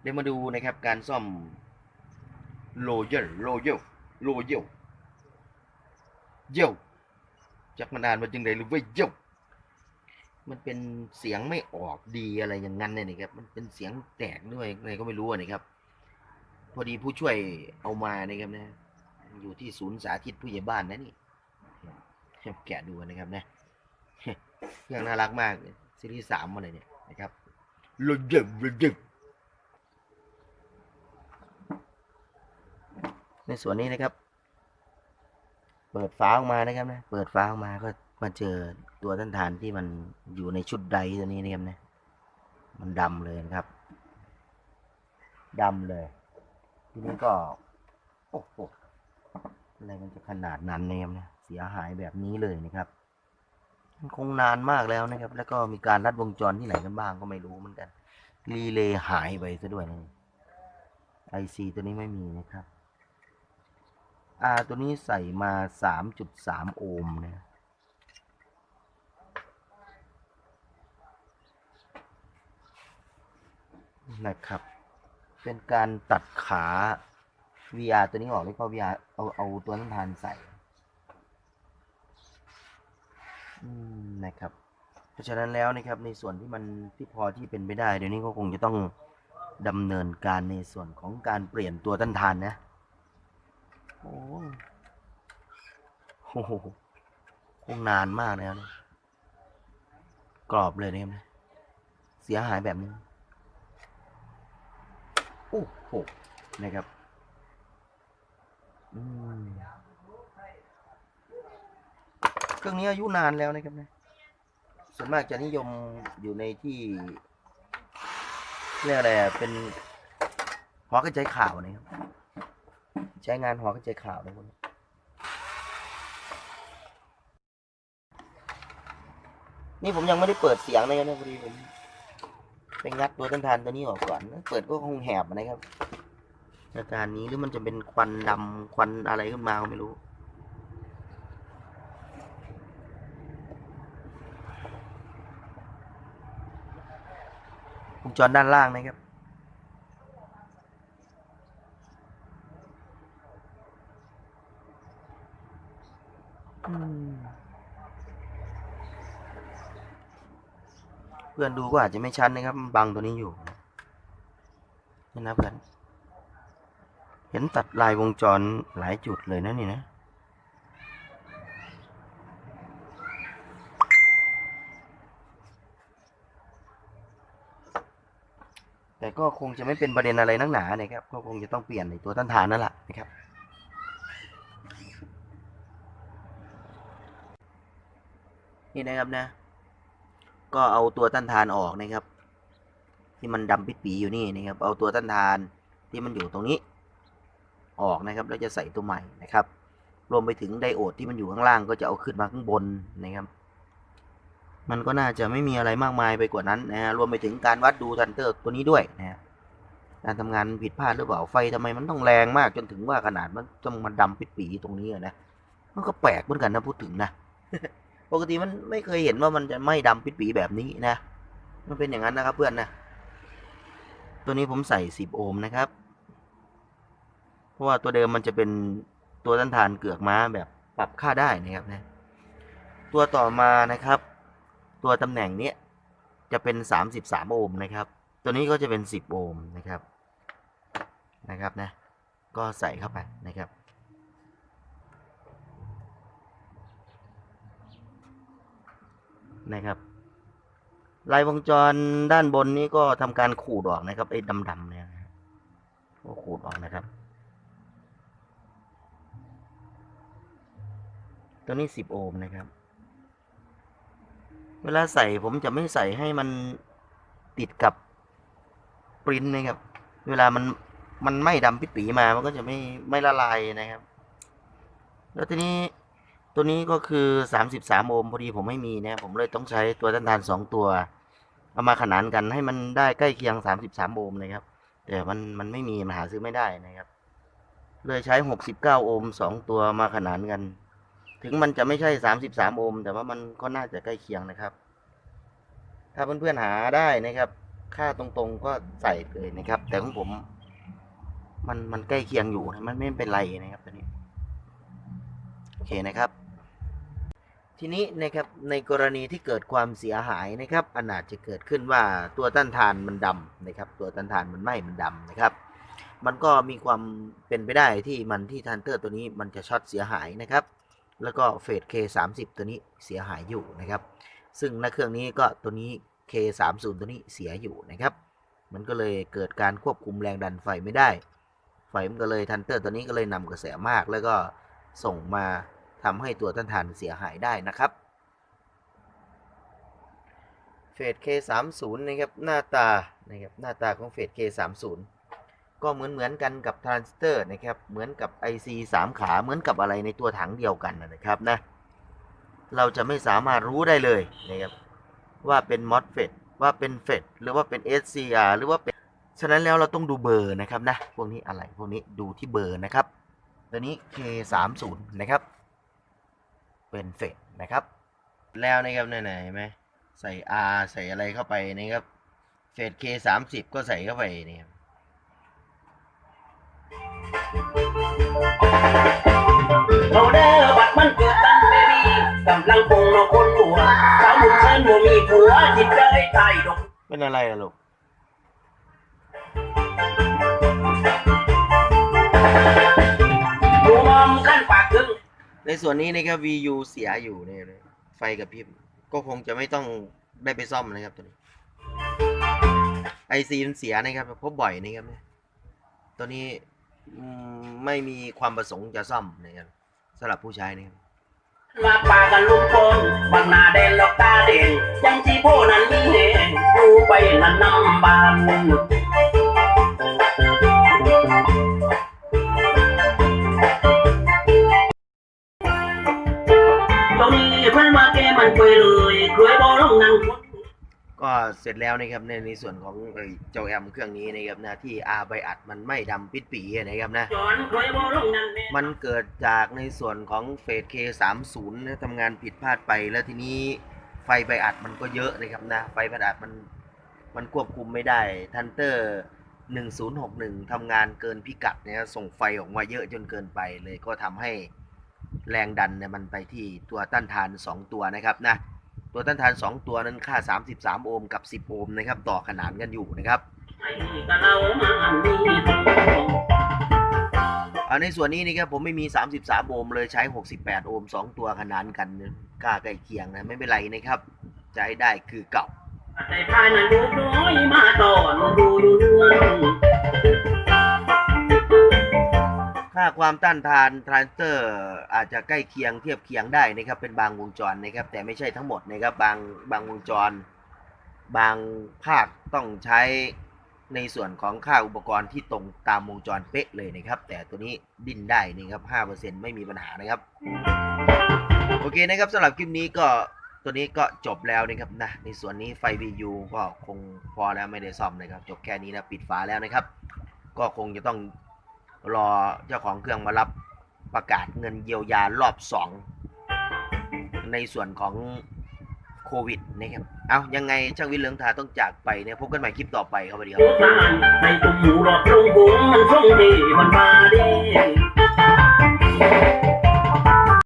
เดี๋ยวมาดูนะครับการซ่อมโลเยลโลเยลโลเยลเยลจักมานานมาจึงไดหรือว่าเยลมันเป็นเสียงไม่ออกดีอะไรอย่างนั้นเนี่ยนะครับ มันเป็นเสียงแตกด้วยอะไรก็ไม่รู้นะครับ พอดีผู้ช่วยเอามานะครับนะอยู่ที่ศูนย์สาธิตผู้ใหญ่บ้านนะนี่แกะดูนะครับนะเครื่องน่ารักมากซีรีส์สามมาเลยเนี่ยนะครับโลเยลโลเยล ในส่วนนี้นะครับ เปิดฟ้าออกมานะครับนะ เปิดฟ้าออกมาก็มาเจอตัวต้านทานที่มันอยู่ในชุดใดตัวนี้นะครับนะ มันดำเลยนะครับดำเลย ทีนี้ก็ โอ้โหอะไรมันจะขนาดนั้นเนี่ยนะ เสียหายแบบนี้เลยนะครับมันคงนานมากแล้วนะครับ แล้วก็มีการรัดวงจรที่ไหนกันบ้างก็ไม่รู้เหมือนกันรีเลย์หายไปซะด้วยนะไอซีตัวนี้ไม่มีนะครับ อ่าตัวนี้ใส่มา 3.3 โอห์มนะนะครับ เป็นการตัดขา VR ตัวนี้ออกแล้วก็ VR เอาเอาตัวน้ำทานใส่นะครับ เพราะฉะนั้นแล้วนะครับในส่วนที่มันที่พอที่เป็นไปได้ เดี๋ยวนี้ก็คงจะต้องดำเนินการในส่วนของการเปลี่ยนตัวต้านทานนะ โอ้โหคงนานมากแล้วนะกรอบเลยนะครับเสียหายแบบนี้โอ้โหนะครับอืมเครื่องนี้อายุนานแล้วนะครับนะส่วนมากจะนิยมอยู่ในที่เรียกอะไรเป็นหอกระจายข่าวนะครับ ใช้งานหอกระจายข่าวนะพวกนี้นี่ผมยังไม่ได้เปิดเสียงเลยนะพอดีผมไปงัดตัวต้นทานตัวนี้ออกก่อน เปิดก็คงแหบนะครับอาการนี้หรือมันจะเป็นควันดำควันอะไรขึ้นมาก็ไม่รู้วงจรด้านล่างนะครับ พื่อนดูก็อาจจะไม่ชัดนะครับบังตัวนี้อยู่นี่นะเพื่อน เห็นตัดลายวงจรหลายจุดเลยนะนี่นะ แต่ก็คงจะไม่เป็นประเด็นอะไรนักหนานะครับ ก็คงจะต้องเปลี่ยนในตัวต้านทานนั่นแหละนะครับนี่นะครับนะ ก็เอาตัวต้านทานออกนะครับ ที่มันดำปิดปีอยู่นี่นะครับ เอาตัวต้านทานที่มันอยู่ตรงนี้ ออกนะครับ แล้วจะใส่ตัวใหม่นะครับ รวมไปถึงไดโอดที่มันอยู่ข้างล่างก็จะเอาขึ้นมาข้างบนนะครับ มันก็น่าจะไม่มีอะไรมากมายไปกว่านั้นนะฮะรวมไปถึงการวัดดูทันเตอร์ตัวนี้ด้วยนะฮะการทำงานผิดพลาดหรือเปล่าไฟทำไมมันต้องแรงมากจนถึงว่าขนาดมันต้องมาดำปิดปีตรงนี้นะมันก็แปลกเหมือนกันนะพูดถึงนะ ปกติมันไม่เคยเห็นว่ามันจะไม่ดำปิดปีแบบนี้นะ มันเป็นอย่างนั้นนะครับเพื่อนนะ ตัวนี้ผมใส่ 10 โอห์มนะครับ เพราะว่าตัวเดิมมันจะเป็นตัวต้านทานเกือกม้าแบบปรับค่าได้นะครับนะ ตัวต่อมานะครับ ตัวตำแหน่งเนี้ยจะเป็น 33 โอห์มนะครับ ตัวนี้ก็จะเป็น 10 โอห์มนะครับ นะครับนะ ก็ใส่เข้าไปนะครับ นะครับ ลายวงจรด้านบนนี้ก็ทำการขูดออกนะครับไอ้ดำๆเนี่ยก็ขูดออกนะครับ ตัวนี้10โอห์มนะครับ เวลาใส่ผมจะไม่ใส่ให้มันติดกับปริ้นนะครับ เวลามันมันไม่ดำปิดปีมามันก็จะไม่ไม่ละลายนะครับ แล้วทีนี้ ตัวนี้ก็คือ 33 โอห์มพอดีผมไม่มีนะผมเลยต้องใช้ตัวต้านทาน 2 ตัว เอามาขนานกันให้มันได้ใกล้เคียง 33 โอห์มนะครับ แต่มันมันไม่มีมันหาซื้อไม่ได้นะครับ เลยใช้ 69 โอห์ม2ตัวมาขนานกัน ถึงมันจะไม่ใช่ 33 โอห์มแต่ว่ามันก็น่าจะใกล้เคียงนะครับ ถ้าเพื่อนๆหาได้นะครับ ค่าตรงๆก็ใส่เลยนะครับ แต่ของผม มันมันใกล้เคียงอยู่นะมันไม่เป็นไรนะครับตัวนี้โอเคนะครับ ทีนี้นะครับในกรณีที่เกิดความเสียหายนะครับอันอาจจะเกิดขึ้นว่าตัวต้านทานมันดำนะครับ ตัวต้านทานมันไหม้มันดำนะครับ มันก็มีความเป็นไปได้ที่มันที่ทันเตอร์ตัวนี้มันจะช็อตเสียหายนะครับ แล้วก็เฟส K30 ตัวนี้เสียหายอยู่นะครับ ซึ่งในเครื่องนี้ก็ตัวนี้ K30 ตัวนี้เสียอยู่นะครับ มันก็เลยเกิดการควบคุมแรงดันไฟไม่ได้ ไฟมันก็เลยทันเตอร์ตัวนี้ก็เลยนำกระแสมากแล้วก็ส่งมา ทำให้ตัวต้านทานเสียหายได้นะครับเฟส K30 นะครับหน้าตานะครับหน้าตาของเฟส K30 ก็เหมือนเหมือนกันกับทรานซิสเตอร์นะครับเหมือนกับ IC 3 ขาเหมือนกับอะไรในตัวถังเดียวกันนะครับนะเราจะไม่สามารถรู้ได้เลยนะครับว่าเป็น MOSFET ว่าเป็น FET หรือว่าเป็น SCR หรือว่าเป็นฉะนั้นแล้วเราต้องดูเบอร์นะครับนะพวกนี้อะไรพวกนี้ดูที่เบอร์นะครับตัวนี้ K30 นะครับ เป็น FET นะครับ แล้วนะครับไหนๆไหมใส่ R ใส่อะไรเข้าไปนะครับ FET K30 ก็ใส่เข้าไปนี่ครับโนเดอร์บัดมันเกิดตั้งเบบีกำลังปงนอคนหัวสาวหนุ่มเชิญบ่มีผัวจิตใจตายดอกเป็นอะไรล่ะลูก ในส่วนนี้นะครับ VU เสียอยู่เนี่ยไฟกับพริบก็คงจะไม่ต้องได้ไปซ่อมนะครับตัวนี้ IC มันเสียนะครับพบบ่อยนะครับเนี่ยตัวนี้ไม่มีความประสงค์จะซ่อมนะครับสำหรับผู้ใช้นะครับมาปากันลุงพล ก็เสร็จแล้วนะครับในในส่วนของเอ่อเจ้าแอมเครื่องนี้นะครับนะที่อาใบอัดมันไม่ดำปิดปีนะครับนะจอนคุยบ่ลงนั่งแม่มันเกิดจากในส่วนของเฟส K30 นะทำงานผิดพลาดไปแล้วทีนี้ไฟใบอัดมันก็เยอะนะครับนะไฟใบอัดมันมันควบคุมไม่ได้ทันเตอร์1061ทำงานเกินพิกัดเนี่ยส่งไฟออกมาเยอะจนเกินไปเลยก็ทำให้แรงดันเนี่ยมันไปที่ตัวต้านทาน2ตัวนะครับนะ ตัวต้านทาน 2 ตัวนั้นค่า 33 โอห์มกับ 10 โอห์มนะครับ ต่อขนานกันอยู่นะครับไอ้กะเรามาอันนี้อ่าในส่วนนี้นะครับผมไม่มี 33 โอห์มเลยใช้ 68 โอห์ม2 ตัวขนานกันกล้าใกล้เคียงนะไม่เป็นไรนะครับใช้ได้คือเก่าใจพายนั้นดูน้อยมาตอนดูอยู่เรื่อง ค่าความต้านทานทรานสเตอร์อาจจะใกล้เคียงเทียบเคียงได้นะครับเป็นบางวงจรนะครับ แต่ไม่ใช่ทั้งหมดนะครับบางบางวงจร บางภาคต้องใช้ในส่วนของค่าอุปกรณ์ที่ตรงตามวงจรเป๊ะเลยนะครับ แต่ตัวนี้ดิ้นได้นะครับ 5%ไม่มีปัญหานะครับ โอเคนะครับสำหรับคลิปนี้ก็ตัวนี้ก็จบแล้วนะครับนะในส่วนนี้ไฟ VU ก็คงพอแล้วไม่ได้ซ่อมนะครับ จบแค่นี้นะปิดฝาแล้วนะครับ ก็คงจะต้อง รอเจ้าของเครื่องมารับประกาศเงินเยียวยารอบสองในส่วนของโควิดนะครับ เอายังไงช่างวิทย์เลืองทาต้องจากไปเนี่ยพบกันใหม่คลิปต่อไปครับสวัสดีครับในตุ่มหมูรอดลงบุงมันช่องดีมันมาดี